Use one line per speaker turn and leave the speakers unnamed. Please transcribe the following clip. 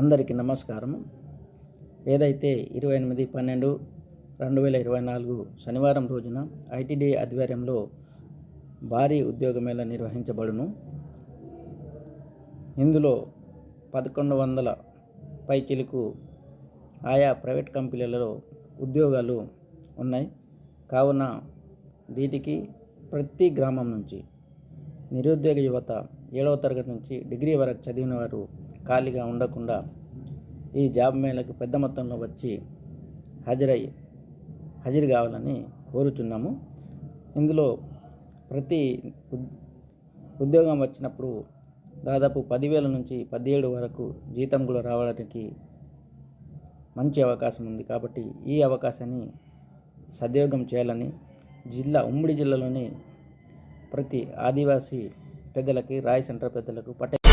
అందరికీ నమస్కారం ఏదైతే ఇరవై ఎనిమిది పన్నెండు రెండు వేల ఇరవై నాలుగు శనివారం రోజున ఐటీడీ ఆధ్వర్యంలో భారీ ఉద్యోగ మేళ నిర్వహించబడును. ఇందులో పదకొండు వందల పైచిలకు ఆయా ప్రైవేట్ కంపెనీలలో ఉద్యోగాలు ఉన్నాయి. కావున దీనికి ప్రతి గ్రామం నుంచి నిరుద్యోగ యువత ఏడవ తరగతి నుంచి డిగ్రీ వరకు చదివిన వారు ఖాళీగా ఉండకుండా ఈ జాబ్ మేళకు పెద్ద మొత్తంలో వచ్చి హాజరై హాజరు కావాలని కోరుచున్నాము. ఇందులో ప్రతి ఉద్- ఉద్యోగం వచ్చినప్పుడు దాదాపు పదివేల నుంచి పదిహేడు వరకు జీతం కూడా రావడానికి మంచి అవకాశం ఉంది కాబట్టి ఈ అవకాశాన్ని సద్వినియోగం చేయాలని జిల్లా ఉమ్మడి జిల్లాలోని ప్రతి ఆదివాసీ పెద్దలకి రాయ్ సెంటర్ పెద్దలకు పట్టే